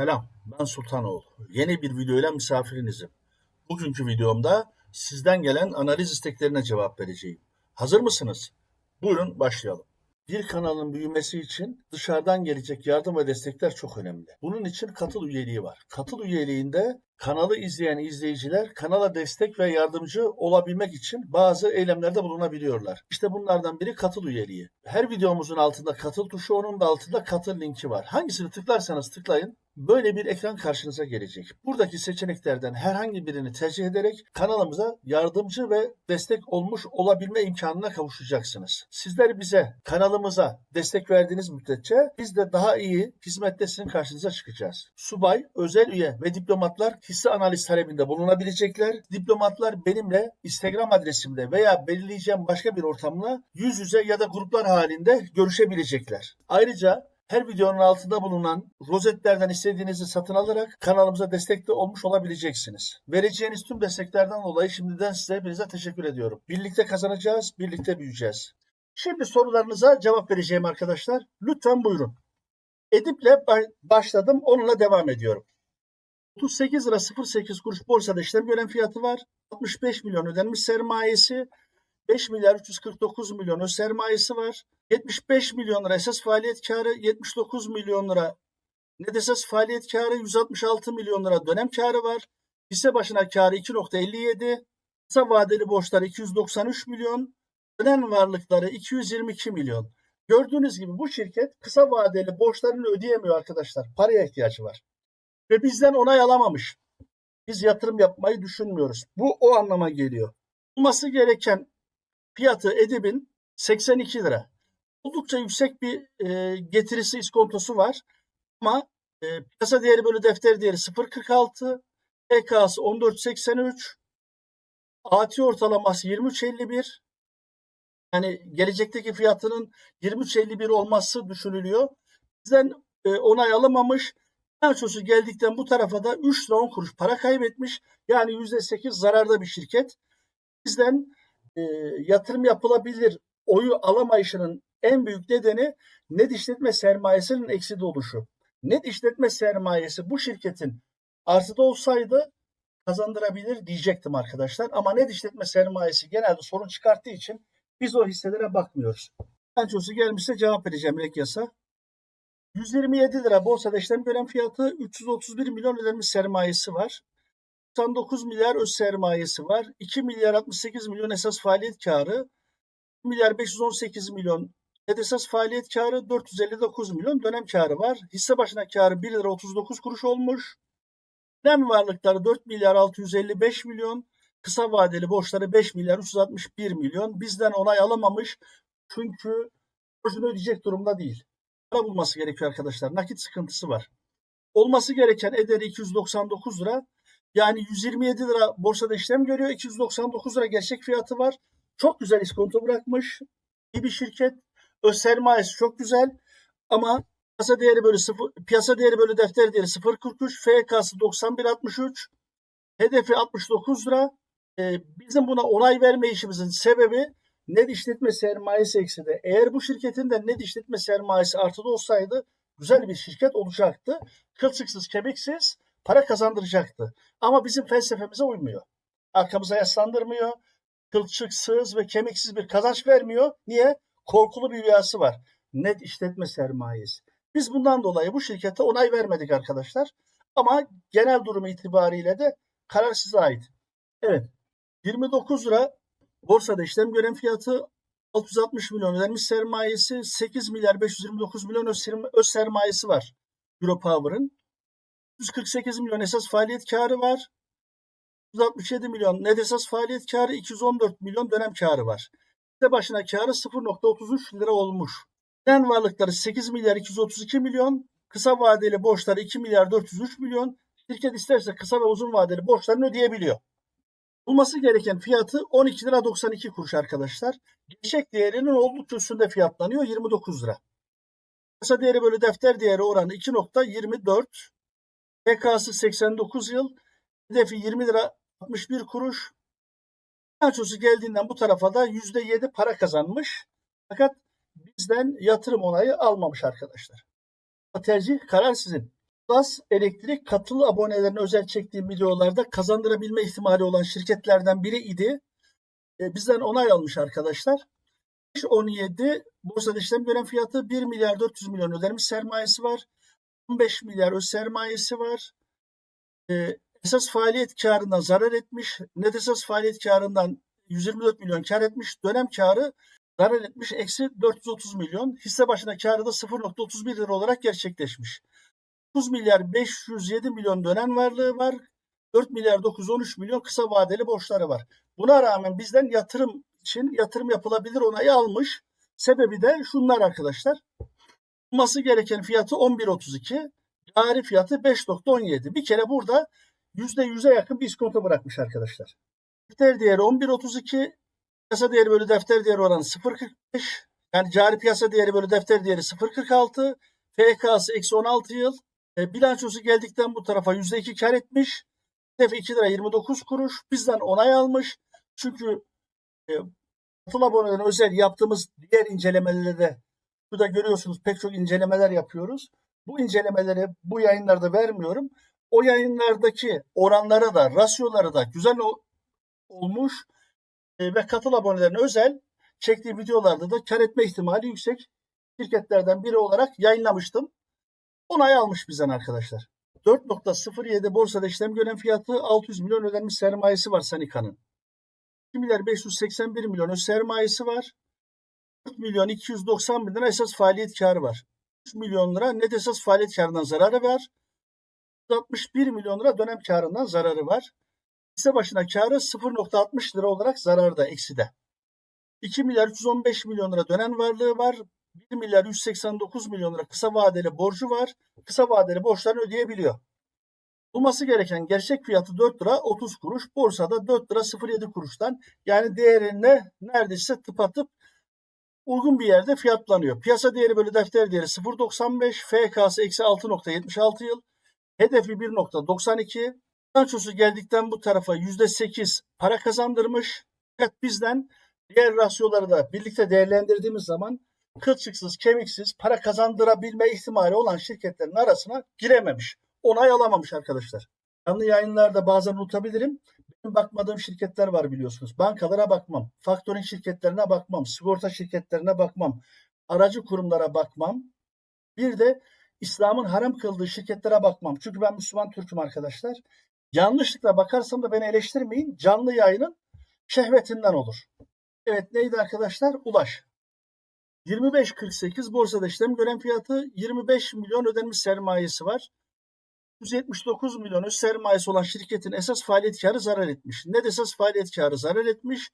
Selam, ben Sultanoğlu. Yeni bir videoyla misafirinizim. Bugünkü videomda sizden gelen analiz isteklerine cevap vereceğim. Hazır mısınız? Buyurun başlayalım. Bir kanalın büyümesi için dışarıdan gelecek yardım ve destekler çok önemli. Bunun için katıl üyeliği var. Katıl üyeliğinde kanalı izleyen izleyiciler kanala destek ve yardımcı olabilmek için bazı eylemlerde bulunabiliyorlar. İşte bunlardan biri katıl üyeliği. Her videomuzun altında katıl tuşu, onun da altında katıl linki var. Hangisini tıklarsanız tıklayın böyle bir ekran karşınıza gelecek. Buradaki seçeneklerden herhangi birini tercih ederek kanalımıza yardımcı ve destek olmuş olabilme imkanına kavuşacaksınız. Sizler bize, kanalımıza destek verdiğiniz müddetçe biz de daha iyi hizmette sizin karşınıza çıkacağız. Subay, özel üye ve diplomatlar hisse analiz talebinde bulunabilecekler. Diplomatlar benimle Instagram adresimde veya belirleyeceğim başka bir ortamla yüz yüze ya da gruplar halinde görüşebilecekler. Ayrıca her videonun altında bulunan rozetlerden istediğinizi satın alarak kanalımıza destekte olmuş olabileceksiniz. Vereceğiniz tüm desteklerden dolayı şimdiden size hepinize teşekkür ediyorum. Birlikte kazanacağız, birlikte büyüyeceğiz. Şimdi sorularınıza cevap vereceğim arkadaşlar. Lütfen buyurun. Edip'le başladım, onunla devam ediyorum. 38 lira 08 kuruş borsada işlem gören fiyatı var. 65 milyon ödenmiş sermayesi. 5 milyar 349 milyon öz sermayesi var. 75 milyon lira esas faaliyet karı, 79 milyon lira net esas faaliyet karı, 166 milyon lira dönem karı var. Hisse başına karı 2.57, kısa vadeli borçları 293 milyon, dönem varlıkları 222 milyon. Gördüğünüz gibi bu şirket kısa vadeli borçlarını ödeyemiyor arkadaşlar. Paraya ihtiyacı var. Ve bizden onay alamamış. Biz yatırım yapmayı düşünmüyoruz. Bu o anlama geliyor. Olması gereken fiyatı Edip'in 82 lira. Oldukça yüksek bir e, getirisi iskontosu var. Ama e, piyasa değeri bölü defter değeri 0.46, PK'sı 14.83, AT ortalaması 23.51. Yani gelecekteki fiyatının 23.51 olması düşünülüyor. Bizden e, onay alamamış. Bilançosu geldikten bu tarafa da 3 lira 10 kuruş para kaybetmiş. Yani %8 zararda bir şirket. Bizden e, yatırım yapılabilir oyu alamayışının en büyük nedeni net işletme sermayesinin ekside oluşu. Net işletme sermayesi bu şirketin artıda olsaydı kazandırabilir diyecektim arkadaşlar. Ama net işletme sermayesi genelde sorun çıkarttığı için biz o hisselere bakmıyoruz. Bilançosu gelmişse cevap vereceğim Rekyas'a. 127 lira borsada işlem gören fiyatı 331 milyon ödenmiş sermayesi var. 99 milyar öz sermayesi var. 2 milyar 68 milyon esas faaliyet karı. 1 milyar 518 milyon net esas faaliyet karı. 459 milyon dönem karı var. Hisse başına karı 1 lira 39 kuruş olmuş. Dönem varlıkları 4 milyar 655 milyon. Kısa vadeli borçları 5 milyar 361 milyon. Bizden onay alamamış. Çünkü borcunu ödeyecek durumda değil. Para bulması gerekiyor arkadaşlar. Nakit sıkıntısı var. Olması gereken ederi 299 lira. Yani 127 lira borsada işlem görüyor. 299 lira gerçek fiyatı var. Çok güzel iskonto bırakmış. İyi bir şirket. Öz sermayesi çok güzel. Ama piyasa değeri bölü sıfır, piyasa değeri bölü defter değeri 0.43, FK'sı 91.63, hedefi 69 lira. Ee, bizim buna onay verme işimizin sebebi net işletme sermayesi ekside. Eğer bu şirketin de net işletme sermayesi artıda olsaydı güzel bir şirket olacaktı. Kılçıksız, kemiksiz para kazandıracaktı. Ama bizim felsefemize uymuyor. Arkamıza yaslandırmıyor. Kılçıksız ve kemiksiz bir kazanç vermiyor. Niye? Korkulu bir rüyası var. Net işletme sermayesi. Biz bundan dolayı bu şirkete onay vermedik arkadaşlar. Ama genel durumu itibariyle de karar size ait. Evet. 29 lira borsada işlem gören fiyatı 660 milyon ödenmiş sermayesi 8 milyar 529 milyon öz sermayesi var Europower'ın. 148 milyon esas faaliyet karı var. 167 milyon net esas faaliyet karı, 214 milyon dönem karı var. Hisse başına karı 0.33 lira olmuş. Gen varlıkları 8 milyar 232 milyon, kısa vadeli borçları 2 milyar 403 milyon. Şirket isterse kısa ve uzun vadeli borçlarını ödeyebiliyor. Bulması gereken fiyatı 12 lira 92 kuruş arkadaşlar. Gerçek değerinin oldukça üstünde fiyatlanıyor 29 lira. Kısa değeri bölü defter değeri oranı 2.24. PK'sı 89 yıl. Hedefi 20 lira 61 kuruş. Bilançosu geldiğinden bu tarafa da %7 para kazanmış. Fakat bizden yatırım onayı almamış arkadaşlar. Tercih karar sizin. Plus Elektrik katılı abonelerine özel çektiğim videolarda kazandırabilme ihtimali olan şirketlerden biri idi. E, bizden onay almış arkadaşlar. 17 borsada işlem gören fiyatı 1 milyar 400 milyon ödenmiş sermayesi var. 15 milyar öz sermayesi var. E, esas faaliyet karından zarar etmiş. Net esas faaliyet karından 124 milyon kar etmiş. Dönem karı zarar etmiş. Eksi 430 milyon. Hisse başına karı da 0.31 lira olarak gerçekleşmiş. 9 milyar 507 milyon dönem varlığı var. 4 milyar 913 milyon kısa vadeli borçları var. Buna rağmen bizden yatırım için yatırım yapılabilir onayı almış. Sebebi de şunlar arkadaşlar. Olması gereken fiyatı 11.32. Cari fiyatı 5.17. Bir kere burada %100'e yakın bir iskonto bırakmış arkadaşlar. Defter değeri 11.32. Piyasa değeri bölü defter değeri oranı 0.45. Yani cari piyasa değeri bölü defter değeri 0.46. FK'sı eksi 16 yıl. E, bilançosu geldikten bu tarafa %2 kar etmiş. Hedef 2 lira 29 kuruş. Bizden onay almış. Çünkü e, katıl abonelerin özel yaptığımız diğer incelemelerde burada görüyorsunuz pek çok incelemeler yapıyoruz. Bu incelemeleri bu yayınlarda vermiyorum. O yayınlardaki oranlara da, rasyoları da güzel olmuş e, ve katıl abonelerine özel çektiğim videolarda da kar etme ihtimali yüksek şirketlerden biri olarak yayınlamıştım. Onay almış bizden arkadaşlar. 4.07 borsada işlem gören fiyatı 600 milyon ödenmiş sermayesi var Sanika'nın. 2 milyar 581 milyon öz sermayesi var. 4 milyon 290 bin lira esas faaliyet karı var. 3 milyon lira net esas faaliyet karından zararı var. 61 milyon lira dönem karından zararı var. Hisse başına karı 0.60 lira olarak zararda, ekside. 2 milyar 315 milyon lira dönem varlığı var. 1 milyar 189 milyon lira kısa vadeli borcu var. Kısa vadeli borçlarını ödeyebiliyor. Bulması gereken gerçek fiyatı 4 lira 30 kuruş. Borsada 4 lira 07 kuruştan yani değerine neredeyse tıpatıp uygun bir yerde fiyatlanıyor. Piyasa değeri bölü defter değeri 0.95, FK'sı eksi 6.76 yıl, hedefi 1.92, bilançosu geldikten bu tarafa %8 para kazandırmış. Fakat bizden diğer rasyoları da birlikte değerlendirdiğimiz zaman kılçıksız, kemiksiz para kazandırabilme ihtimali olan şirketlerin arasına girememiş. Onay alamamış arkadaşlar. Canlı yayınlarda bazen unutabilirim. Benim bakmadığım şirketler var biliyorsunuz. Bankalara bakmam, faktörün şirketlerine bakmam, sigorta şirketlerine bakmam, aracı kurumlara bakmam. Bir de İslam'ın haram kıldığı şirketlere bakmam. Çünkü ben Müslüman Türk'üm arkadaşlar. Yanlışlıkla bakarsam da beni eleştirmeyin. Canlı yayının şehvetinden olur. Evet neydi arkadaşlar? Ulaş. 25.48 borsada işlem gören fiyatı 25 milyon ödenmiş sermayesi var. 179 milyon öz sermayesi olan şirketin esas faaliyet karı zarar etmiş. Net esas faaliyet karı zarar etmiş.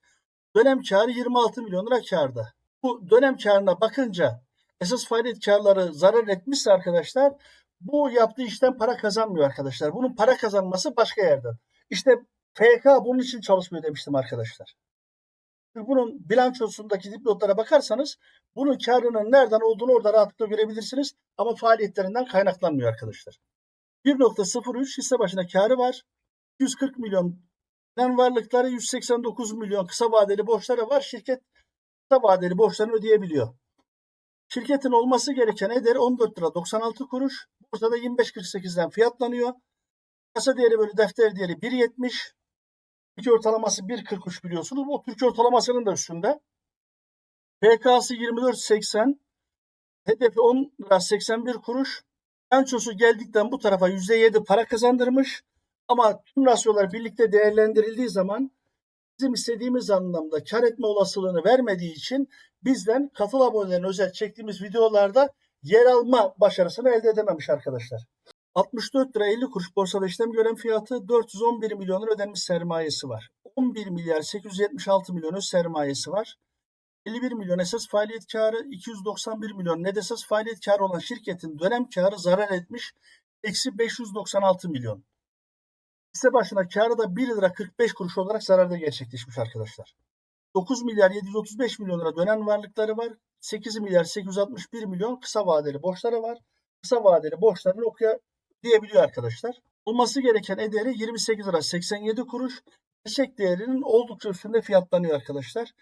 Dönem karı 26 milyon lira karda. Bu dönem karına bakınca esas faaliyet karları zarar etmişse arkadaşlar bu yaptığı işten para kazanmıyor arkadaşlar. Bunun para kazanması başka yerden. İşte FK bunun için çalışmıyor demiştim arkadaşlar. Bunun bilançosundaki dipnotlara bakarsanız bunun karının nereden olduğunu orada rahatlıkla görebilirsiniz. Ama faaliyetlerinden kaynaklanmıyor arkadaşlar. 1.03 hisse başına karı var. 140 milyon dönem varlıkları 189 milyon kısa vadeli borçları var. Şirket kısa vadeli borçlarını ödeyebiliyor. Şirketin olması gereken ederi 14 lira 96 kuruş. Borsada 25.48'den fiyatlanıyor. Kasa değeri bölü defter değeri 1.70. Türkiye ortalaması 1.43 biliyorsunuz. Bu Türkiye ortalamasının da üstünde. PK'sı 24.80. Hedefi 10 lira 81 kuruş. Bilançosu geldikten bu tarafa %7 para kazandırmış. Ama tüm rasyolar birlikte değerlendirildiği zaman bizim istediğimiz anlamda kar etme olasılığını vermediği için bizden katıl abonelerin özel çektiğimiz videolarda yer alma başarısını elde edememiş arkadaşlar. 64 lira 50 kuruş borsada işlem gören fiyatı 411 milyon lira ödenmiş sermayesi var. 11 milyar 876 milyon öz sermayesi var. 51 milyon esas faaliyet karı, 291 milyon net esas faaliyet karı olan şirketin dönem karı zarar etmiş. Eksi 596 milyon. Hisse başına karı da 1 lira 45 kuruş olarak zararda gerçekleşmiş arkadaşlar. 9 milyar 735 milyon lira dönem varlıkları var. 8 milyar 861 milyon kısa vadeli borçları var. Kısa vadeli borçlarını okuya diyebiliyor arkadaşlar. Olması gereken ederi 28 lira 87 kuruş. Gerçek değerinin oldukça üstünde fiyatlanıyor arkadaşlar.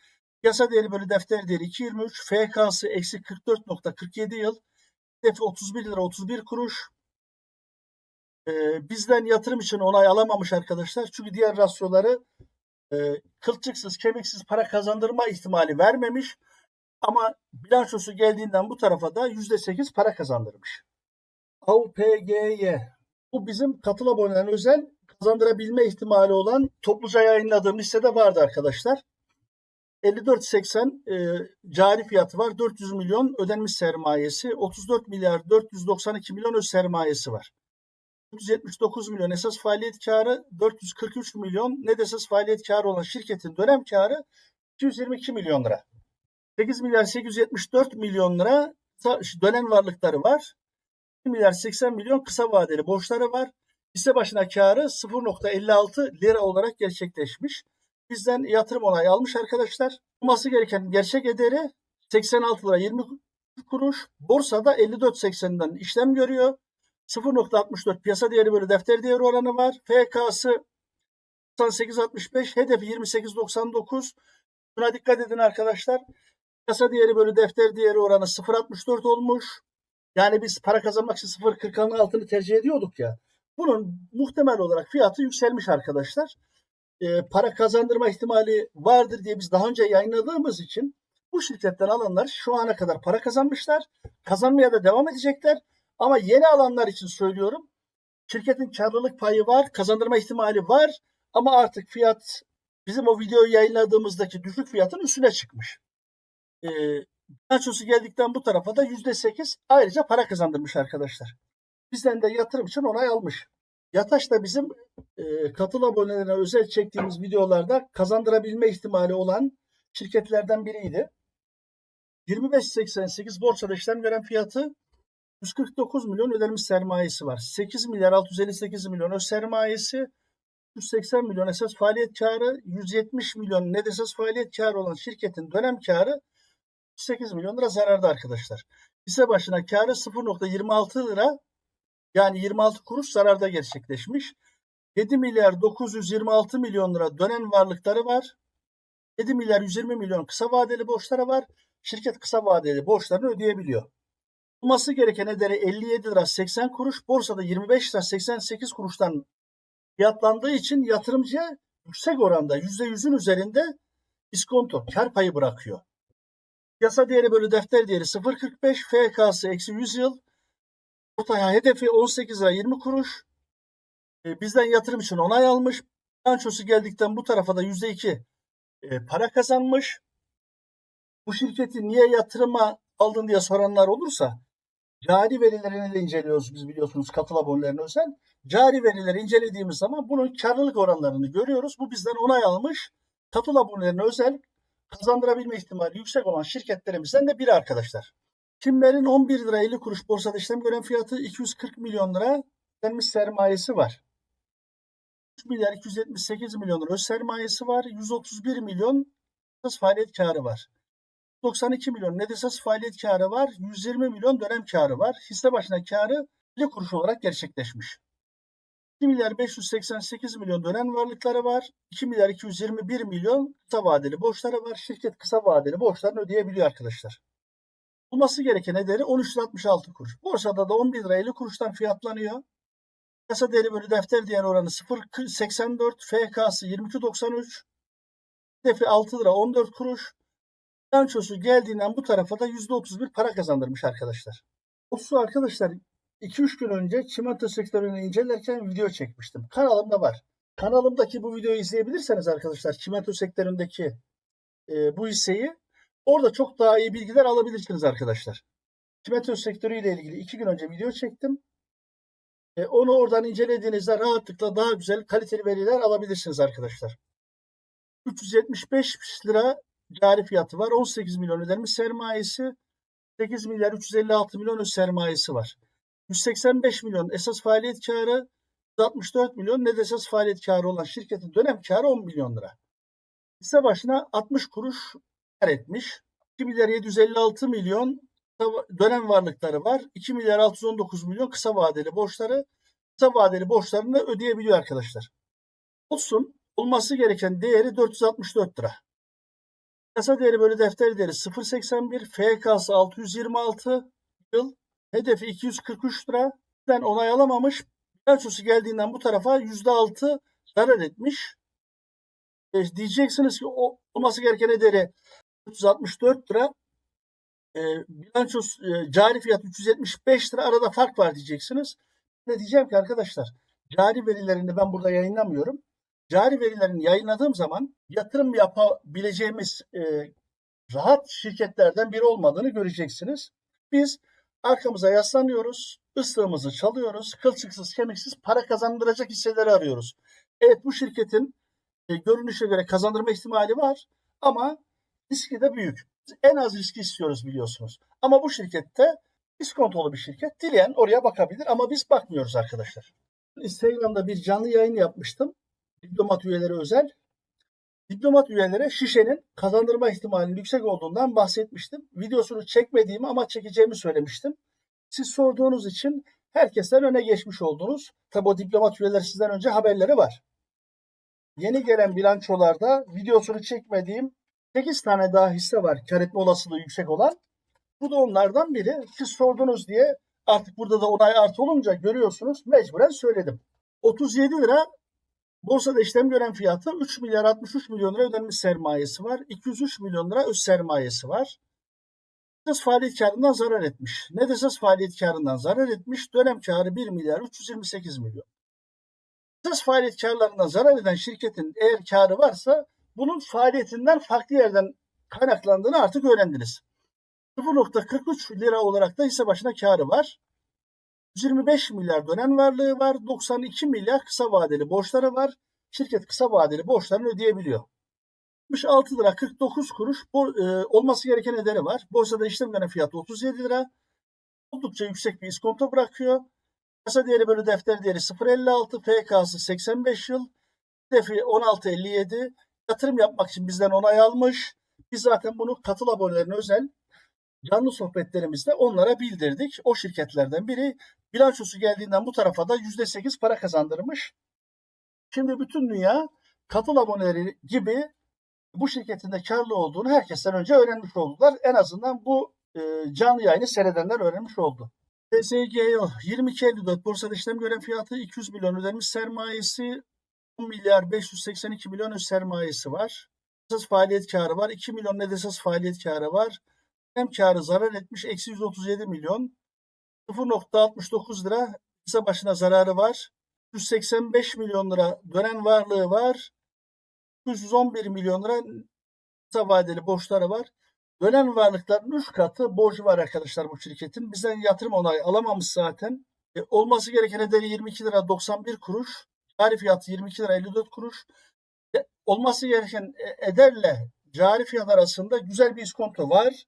Yasa değeri bölü defter değeri 2.23. FK'sı eksi 44.47 yıl. Hedefi 31 lira 31 kuruş. e, bizden yatırım için onay alamamış arkadaşlar. Çünkü diğer rasyoları e, kılçıksız, kemiksiz para kazandırma ihtimali vermemiş. Ama bilançosu geldiğinden bu tarafa da %8 para kazandırmış. AUPGY bu bizim katıl abonelerin özel kazandırabilme ihtimali olan topluca yayınladığım listede vardı arkadaşlar. 54.80 e, cari fiyatı var. 400 milyon ödenmiş sermayesi. 34 milyar 492 milyon öz sermayesi var. 179 milyon esas faaliyet karı, 443 milyon net esas faaliyet karı olan şirketin dönem karı 222 milyon lira. 8 milyar 874 milyon lira dönem varlıkları var. 1 milyar 80 milyon kısa vadeli borçları var. Hisse başına karı 0.56 lira olarak gerçekleşmiş. Bizden yatırım onayı almış arkadaşlar. Olması gereken gerçek ederi 86 lira 20 kuruş. Borsada 54.80'den işlem görüyor. 0.64 piyasa değeri bölü defter değeri oranı var. FK'sı 98.65, hedefi 28.99. Buna dikkat edin arkadaşlar. Piyasa değeri bölü defter değeri oranı 0.64 olmuş. Yani biz para kazanmak için 0.40'ın altını tercih ediyorduk ya. Bunun muhtemel olarak fiyatı yükselmiş arkadaşlar. E, para kazandırma ihtimali vardır diye biz daha önce yayınladığımız için bu şirketten alanlar şu ana kadar para kazanmışlar. Kazanmaya da devam edecekler. Ama yeni alanlar için söylüyorum. Şirketin karlılık payı var, kazandırma ihtimali var ama artık fiyat bizim o videoyu yayınladığımızdaki düşük fiyatın üstüne çıkmış. Ee, bilançosu geldikten bu tarafa da %8 ayrıca para kazandırmış arkadaşlar. Bizden de yatırım için onay almış. Yataş da bizim e, katıl abonelerine özel çektiğimiz videolarda kazandırabilme ihtimali olan şirketlerden biriydi. 25.88 borsada işlem gören fiyatı 149 milyon ödenmiş sermayesi var. 8 milyar 658 milyon öz sermayesi, 180 milyon esas faaliyet karı, 170 milyon net esas faaliyet karı olan şirketin dönem karı 8 milyon lira zararda arkadaşlar. Hisse başına karı 0.26 lira yani 26 kuruş zararda gerçekleşmiş. 7 milyar 926 milyon lira dönen varlıkları var. 7 milyar 120 milyon kısa vadeli borçları var. Şirket kısa vadeli borçlarını ödeyebiliyor. Olması gereken ederi 57 lira 80 kuruş, borsada 25 lira 88 kuruştan fiyatlandığı için yatırımcıya yüksek oranda %100'ün üzerinde iskonto, kar payı bırakıyor. Yasa değeri bölü defter değeri 0.45, FK'sı eksi 100 yıl, ortaya hedefi 18 lira 20 kuruş. E, bizden yatırım için onay almış. Bilançosu geldikten bu tarafa da %2 e, para kazanmış. Bu şirketi niye yatırıma aldın diye soranlar olursa cari verilerini de inceliyoruz biz biliyorsunuz katıl abonelerine özel. Cari verileri incelediğimiz zaman bunun karlılık oranlarını görüyoruz. Bu bizden onay almış katıl abonelerine özel kazandırabilme ihtimali yüksek olan şirketlerimizden de biri arkadaşlar. Kimlerin 11 lira 50 kuruş borsada işlem gören fiyatı 240 milyon lira denmiş sermayesi var. 3 milyar 278 milyon lira öz sermayesi var. 131 milyon faaliyet karı var. 92 milyon net esas faaliyet karı var. 120 milyon dönem karı var. Hisse başına karı 50 kuruş olarak gerçekleşmiş. 2 milyar 588 milyon dönem varlıkları var. 2 milyar 221 milyon kısa vadeli borçları var. Şirket kısa vadeli borçlarını ödeyebiliyor arkadaşlar. Bulması gereken ederi 13.66 kuruş. Borsada da 11 lira 50 kuruştan fiyatlanıyor. Kasa değeri bölü defter değer oranı 0.84, FK'sı 22.93, hedefi 6 lira 14 kuruş. Bilançosu geldiğinden bu tarafa da %31 para kazandırmış arkadaşlar. O su arkadaşlar 2-3 gün önce çimento sektörünü incelerken video çekmiştim. Kanalımda var. Kanalımdaki bu videoyu izleyebilirseniz arkadaşlar çimento sektöründeki e, bu hisseyi orada çok daha iyi bilgiler alabilirsiniz arkadaşlar. Çimento sektörüyle ilgili 2 gün önce video çektim. E, onu oradan incelediğinizde rahatlıkla daha güzel kaliteli veriler alabilirsiniz arkadaşlar. 375 lira cari fiyatı var. 18 milyon ödenmiş sermayesi. 8 milyar 356 milyon sermayesi var. 185 milyon esas faaliyet karı, 164 milyon net esas faaliyet karı olan şirketin dönem karı 10 milyon lira. Hisse başına 60 kuruş kar etmiş. 2 milyar 756 milyon dönem varlıkları var. 2 milyar 619 milyon kısa vadeli borçları. Kısa vadeli borçlarını ödeyebiliyor arkadaşlar. Olsun olması gereken değeri 464 lira. Yasa değeri bölü defter değeri 0.81, FK'sı 626 yıl, hedefi 243 lira. Ben onay alamamış. Bilançosu geldiğinden bu tarafa %6 zarar etmiş. E, diyeceksiniz ki o, olması gereken ederi 364 lira. E, bilanços e, cari fiyat 375 lira arada fark var diyeceksiniz. Ne diyeceğim ki arkadaşlar cari verilerini ben burada yayınlamıyorum. Cari verilerini yayınladığım zaman yatırım yapabileceğimiz e, rahat şirketlerden biri olmadığını göreceksiniz. Biz arkamıza yaslanıyoruz, ıslığımızı çalıyoruz, kılçıksız kemiksiz para kazandıracak hisseleri arıyoruz. Evet bu şirketin e, görünüşe göre kazandırma ihtimali var ama riski de büyük. En az riski istiyoruz biliyorsunuz. Ama bu şirkette iskontolu bir şirket. Dileyen oraya bakabilir ama biz bakmıyoruz arkadaşlar. Instagram'da bir canlı yayın yapmıştım. Diplomat üyeleri özel. Diplomat üyelere şişenin kazandırma ihtimalinin yüksek olduğundan bahsetmiştim. Videosunu çekmediğimi ama çekeceğimi söylemiştim. Siz sorduğunuz için herkesten öne geçmiş oldunuz. Tabi o diplomat üyeleri sizden önce haberleri var. Yeni gelen bilançolarda videosunu çekmediğim 8 tane daha hisse var kar etme olasılığı yüksek olan. Bu da onlardan biri. Siz sordunuz diye artık burada da onay artı olunca görüyorsunuz mecburen söyledim. 37 lira borsada işlem gören fiyatı 3 milyar 63 milyon lira ödenmiş sermayesi var. 203 milyon lira öz sermayesi var. Esas faaliyet karından zarar etmiş. Net esas faaliyet karından zarar etmiş. Dönem karı 1 milyar 328 milyon. Esas faaliyet karlarından zarar eden şirketin eğer karı varsa bunun faaliyetinden farklı yerden kaynaklandığını artık öğrendiniz. 0.43 lira olarak da hisse başına karı var. 125 milyar dönem varlığı var. 92 milyar kısa vadeli borçları var. Şirket kısa vadeli borçlarını ödeyebiliyor. 66 lira 49 kuruş e, olması gereken ederi var. Borsada işlem gören fiyatı 37 lira. Oldukça yüksek bir iskonto bırakıyor. Kasa değeri bölü defter değeri 0.56, FK'sı 85 yıl, hedefi 16.57. Yatırım yapmak için bizden onay almış. Biz zaten bunu katıl abonelerine özel canlı sohbetlerimizde onlara bildirdik. O şirketlerden biri bilançosu geldiğinden bu tarafa da %8 para kazandırmış. Şimdi bütün dünya katıl aboneleri gibi bu şirketin de karlı olduğunu herkesten önce öğrenmiş oldular. En azından bu e, canlı yayını seyredenler öğrenmiş oldu. TSGO 22.54 borsada işlem gören fiyatı 200 milyon ödenmiş sermayesi 10 milyar 582 milyon sermayesi var. Esas faaliyet karı var. 2 milyon net faaliyet karı var. Hem karı zarar etmiş. Eksi 137 milyon. 0.69 lira hisse başına zararı var. 185 milyon lira dönen varlığı var. 111 milyon lira kısa vadeli borçları var. Dönen varlıkların 3 katı borcu var arkadaşlar bu şirketin. Bizden yatırım onayı alamamış zaten. E, olması gereken ederi 22 lira 91 kuruş. Cari fiyatı 22 lira 54 kuruş. E, olması gereken e, ederle cari fiyat arasında güzel bir iskonto var.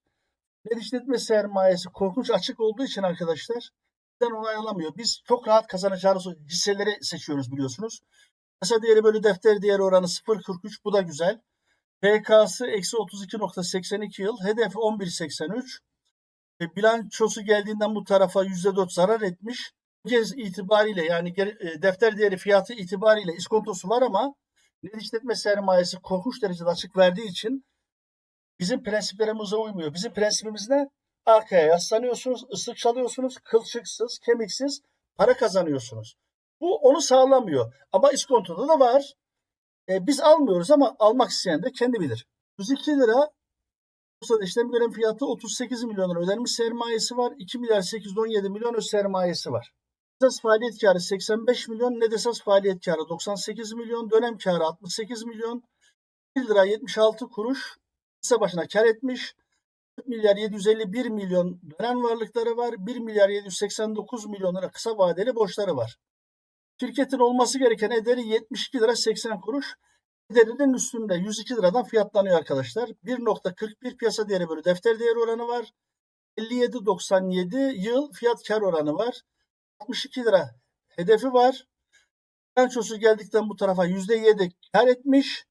Net sermayesi korkunç açık olduğu için arkadaşlar bizden onay alamıyor. Biz çok rahat kazanacağımız hisseleri seçiyoruz biliyorsunuz. Kasa değeri bölü defter değeri oranı 0.43 bu da güzel. PK'sı eksi 32.82 yıl. Hedefi 11.83. E, bilançosu geldiğinden bu tarafa %4 zarar etmiş. Kez itibariyle yani e, defter değeri fiyatı itibariyle iskontosu var ama net işletme sermayesi korkunç derecede açık verdiği için bizim prensiplerimize uymuyor. Bizim prensibimiz ne? Arkaya yaslanıyorsunuz, ıslık çalıyorsunuz, kılçıksız, kemiksiz para kazanıyorsunuz. Bu onu sağlamıyor. Ama iskontoda da var. E, biz almıyoruz ama almak isteyen de kendi bilir. 102 lira Bursa'da işlem gören fiyatı 38 milyon lira ödenmiş sermayesi var. 2 milyar 817 milyon öz sermayesi var. Esas faaliyet karı 85 milyon, net esas faaliyet karı 98 milyon, dönem karı 68 milyon, 1 lira 76 kuruş hisse başına kar etmiş. 4 milyar 751 milyon dönem varlıkları var. 1 milyar 789 milyon lira kısa vadeli borçları var. Şirketin olması gereken ederi 72 lira 80 kuruş. Ederinin üstünde 102 liradan fiyatlanıyor arkadaşlar. 1.41 piyasa değeri bölü defter değeri oranı var. 57.97 yıl fiyat kar oranı var. 62 lira hedefi var. Bilançosu geldikten bu tarafa %7 kar etmiş.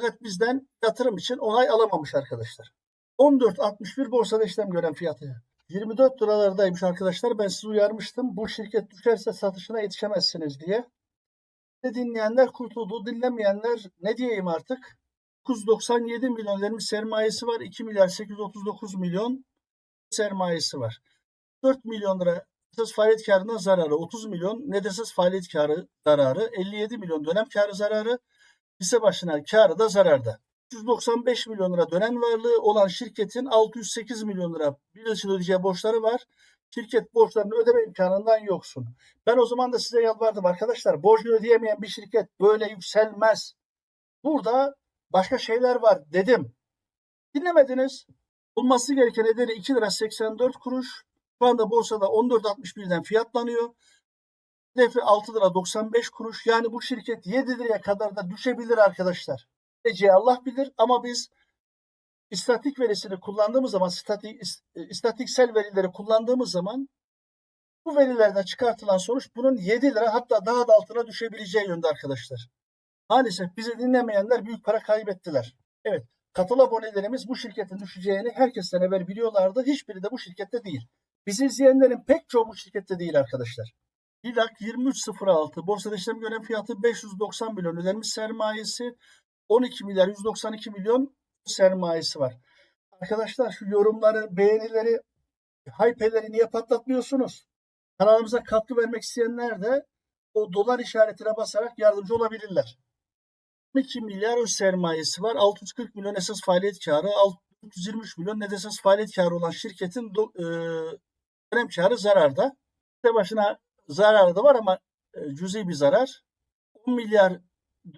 Fakat bizden yatırım için onay alamamış arkadaşlar. 14.61 borsada işlem gören fiyatı. 24 liralardaymış arkadaşlar. Ben sizi uyarmıştım. Bu şirket düşerse satışına yetişemezsiniz diye. Ne dinleyenler kurtuldu. Dinlemeyenler ne diyeyim artık. 997 milyon vermiş sermayesi var. 2 milyar 839 milyon sermayesi var. 4 milyon lira esas faaliyet karından zararı 30 milyon, net esas faaliyet karı zararı 57 milyon dönem karı zararı, hisse başına karı da zararda. 395 milyon lira dönem varlığı olan şirketin 608 milyon lira bir için ödeyeceği borçları var. Şirket borçlarını ödeme imkanından yoksun. Ben o zaman da size yalvardım arkadaşlar. Borcunu ödeyemeyen bir şirket böyle yükselmez. Burada başka şeyler var dedim. Dinlemediniz. Olması gereken ederi 2 lira 84 kuruş. Şu anda borsada 14.61'den fiyatlanıyor. Hedefi 6 lira 95 kuruş. Yani bu şirket 7 liraya kadar da düşebilir arkadaşlar. Geleceği Allah bilir ama biz istatik verisini kullandığımız zaman, statik, istatiksel verileri kullandığımız zaman bu verilerden çıkartılan sonuç bunun 7 lira hatta daha da altına düşebileceği yönde arkadaşlar. Maalesef bizi dinlemeyenler büyük para kaybettiler. Evet, katıl abonelerimiz bu şirketin düşeceğini herkesten evvel biliyorlardı. Hiçbiri de bu şirkette değil. Bizi izleyenlerin pek çoğu bu şirkette değil arkadaşlar. Lidak 23.06 borsada işlem gören fiyatı 590 milyon ödenmiş sermayesi 12 milyar 192 milyon sermayesi var. Arkadaşlar şu yorumları, beğenileri, hype'leri niye patlatmıyorsunuz? Kanalımıza katkı vermek isteyenler de o dolar işaretine basarak yardımcı olabilirler. 12 milyar öz sermayesi var. 640 milyon esas faaliyet karı, 623 milyon net esas faaliyet karı olan şirketin dönem karı zararda. İşte başına zararı da var ama e, cüzi bir zarar. 10 milyar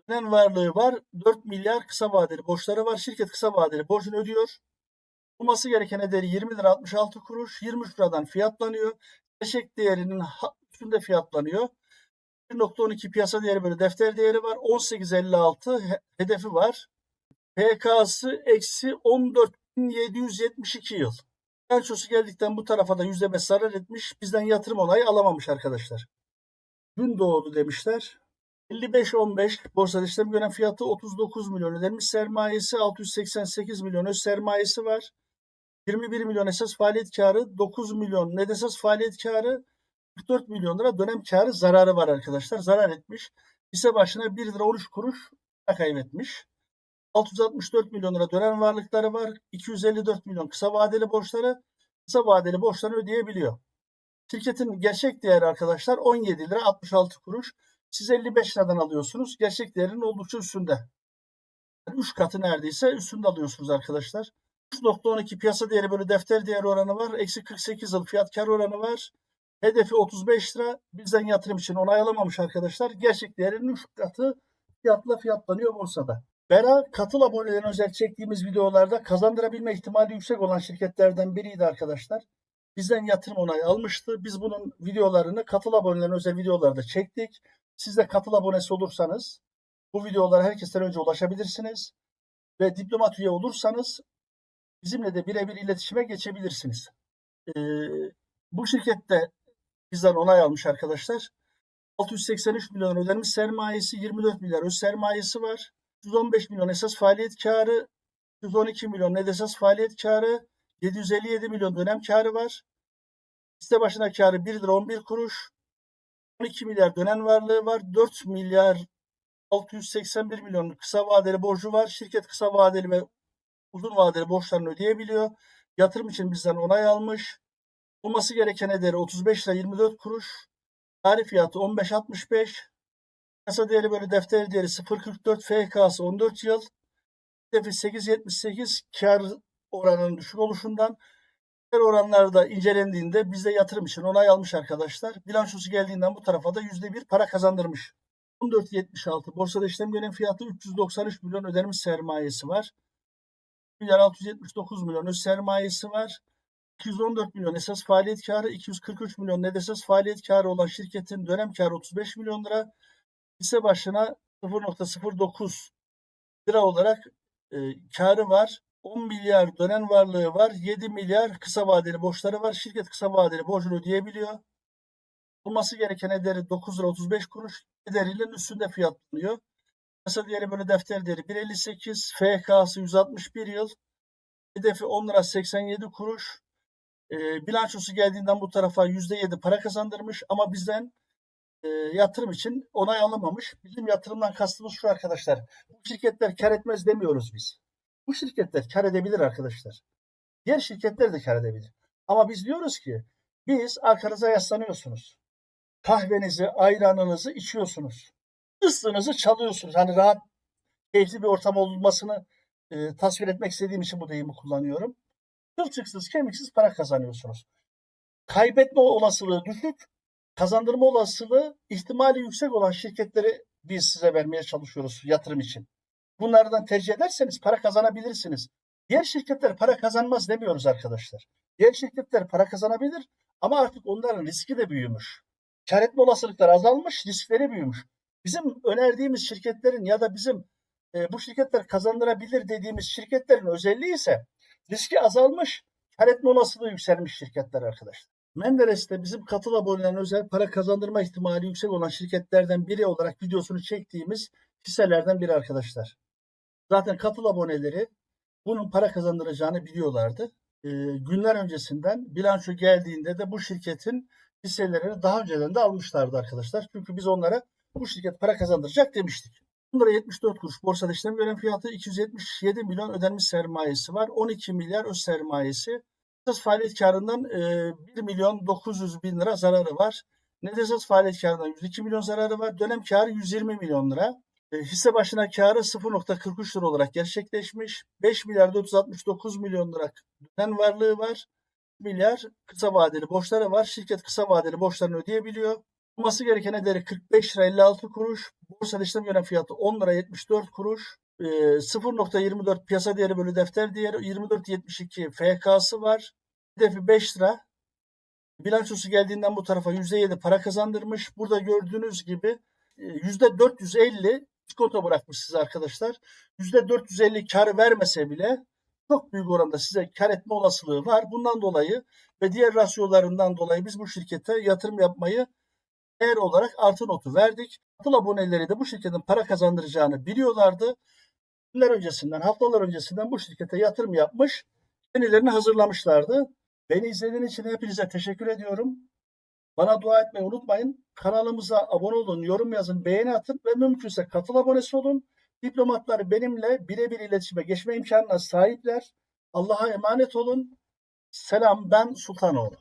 dönem varlığı var. 4 milyar kısa vadeli borçları var. Şirket kısa vadeli borcunu ödüyor. Bulması gereken ederi 20 lira 66 kuruş. 23 liradan fiyatlanıyor. Eşek değerinin üstünde fiyatlanıyor. 1.12 piyasa değeri böyle defter değeri var. 18.56 hedefi var. PK'sı eksi 14.772 yıl. Bilançosu geldikten bu tarafa da %5 zarar etmiş. Bizden yatırım onayı alamamış arkadaşlar. Dün doğdu demişler. 55-15 borsada işlem gören fiyatı 39 milyon ödenmiş sermayesi 688 milyon öz sermayesi var. 21 milyon esas faaliyet karı 9 milyon net esas faaliyet karı 44 milyon lira dönem karı zararı var arkadaşlar. Zarar etmiş. Hisse başına 1 lira 13 kuruş kaybetmiş. 664 milyon lira dönem varlıkları var. 254 milyon kısa vadeli borçları. Kısa vadeli borçlarını ödeyebiliyor. Şirketin gerçek değeri arkadaşlar 17 lira 66 kuruş. Siz 55 liradan alıyorsunuz. Gerçek değerinin oldukça üstünde. Yani 3 katı neredeyse üstünde alıyorsunuz arkadaşlar. 3.12 piyasa değeri böyle defter değeri oranı var. Eksi 48 yıl fiyat kar oranı var. Hedefi 35 lira. Bizden yatırım için onay alamamış arkadaşlar. Gerçek değerinin 3 katı fiyatla fiyatlanıyor borsada. Bera katıl abonelerine özel çektiğimiz videolarda kazandırabilme ihtimali yüksek olan şirketlerden biriydi arkadaşlar. Bizden yatırım onayı almıştı. Biz bunun videolarını katıl abonelerine özel videolarda çektik. Siz de katıl abonesi olursanız bu videolara herkesten önce ulaşabilirsiniz. Ve diplomat üye olursanız bizimle de birebir iletişime geçebilirsiniz. Ee, bu şirkette bizden onay almış arkadaşlar. 683 milyon ödenmiş sermayesi, 24 milyar öz sermayesi var. 115 milyon esas faaliyet karı, 112 milyon net esas faaliyet karı, 757 milyon dönem karı var. Hisse başına karı 1 lira 11 kuruş. 12 milyar dönem varlığı var. 4 milyar 681 milyon kısa vadeli borcu var. Şirket kısa vadeli ve uzun vadeli borçlarını ödeyebiliyor. Yatırım için bizden onay almış. Olması gereken ederi 35 lira 24 kuruş. Tarif fiyatı 15.65. Kasa değeri böyle defter değeri 0.44. FK'sı 14 yıl. Hedefi 8.78. Kar oranının düşük oluşundan Diğer oranlarda incelendiğinde bizde yatırım için onay almış arkadaşlar. Bilançosu geldiğinden bu tarafa da %1 para kazandırmış. 14.76 borsada işlem gören fiyatı 393 milyon ödenmiş sermayesi var. Milyar 679 milyon öz sermayesi var. 214 milyon esas faaliyet karı, 243 milyon net esas faaliyet karı olan şirketin dönem karı 35 milyon lira. Hisse başına 0.09 lira olarak e, karı var. 10 milyar dönem varlığı var. 7 milyar kısa vadeli borçları var. Şirket kısa vadeli borcunu ödeyebiliyor. Olması gereken ederi 9 lira 35 kuruş. Ederinin üstünde fiyatlanıyor. Kasa değeri böyle defter değeri 1.58. FK'sı 161 yıl. Hedefi 10 lira 87 kuruş. E, bilançosu geldiğinden bu tarafa %7 para kazandırmış ama bizden e, yatırım için onay alamamış. Bizim yatırımdan kastımız şu arkadaşlar. Bu şirketler kar etmez demiyoruz biz. Bu şirketler kar edebilir arkadaşlar. Diğer şirketler de kar edebilir. Ama biz diyoruz ki Biz arkanıza yaslanıyorsunuz. Kahvenizi, ayranınızı içiyorsunuz. Islığınızı çalıyorsunuz. Hani rahat, keyifli bir ortam olmasını e, tasvir etmek istediğim için bu deyimi kullanıyorum. Kılçıksız, kemiksiz para kazanıyorsunuz. Kaybetme olasılığı düşük, kazandırma olasılığı ihtimali yüksek olan şirketleri biz size vermeye çalışıyoruz yatırım için. Bunlardan tercih ederseniz para kazanabilirsiniz. Diğer şirketler para kazanmaz demiyoruz arkadaşlar. Diğer şirketler para kazanabilir ama artık onların riski de büyümüş. Kar etme olasılıkları azalmış, riskleri büyümüş. Bizim önerdiğimiz şirketlerin ya da bizim e, bu şirketler kazandırabilir dediğimiz şirketlerin özelliği ise riski azalmış, kar etme olasılığı yükselmiş şirketler arkadaşlar. Menderes'te bizim katıl abonelerin özel para kazandırma ihtimali yüksek olan şirketlerden biri olarak videosunu çektiğimiz hisselerden biri arkadaşlar. Zaten katıl aboneleri bunun para kazandıracağını biliyorlardı. Ee, günler öncesinden bilanço geldiğinde de bu şirketin hisselerini daha önceden de almışlardı arkadaşlar. Çünkü biz onlara bu şirket para kazandıracak demiştik. Bunlara 74 kuruş borsada işlem gören fiyatı 277 milyon ödenmiş sermayesi var. 12 milyar öz sermayesi. Esas faaliyet karından e, 1 milyon 900 bin lira zararı var. Net esas faaliyet karından 102 milyon zararı var. Dönem karı 120 milyon lira. E, hisse başına karı 0.43 lira olarak gerçekleşmiş. 5 milyar 469 milyon lira dönem varlığı var. 1 milyar kısa vadeli borçları var. Şirket kısa vadeli borçlarını ödeyebiliyor. Olması gereken ederi 45 lira 56 kuruş. Borsada işlem gören fiyatı 10 lira 74 kuruş. E, 0.24 piyasa değeri bölü defter değeri 24.72 FK'sı var. Hedefi 5 lira. Bilançosu geldiğinden bu tarafa %7 para kazandırmış. Burada gördüğünüz gibi e, %450 çikolata bırakmış size arkadaşlar. %450 kar vermese bile çok büyük oranda size kar etme olasılığı var. Bundan dolayı ve diğer rasyolarından dolayı biz bu şirkete yatırım yapmayı değer olarak artı notu verdik. Atıl aboneleri de bu şirketin para kazandıracağını biliyorlardı. Günler öncesinden, haftalar öncesinden bu şirkete yatırım yapmış, kendilerini hazırlamışlardı. Beni izlediğiniz için hepinize teşekkür ediyorum. Bana dua etmeyi unutmayın. Kanalımıza abone olun, yorum yazın, beğeni atın ve mümkünse katıl abonesi olun. Diplomatlar benimle birebir iletişime geçme imkanına sahipler. Allah'a emanet olun. Selam ben Sultanoğlu.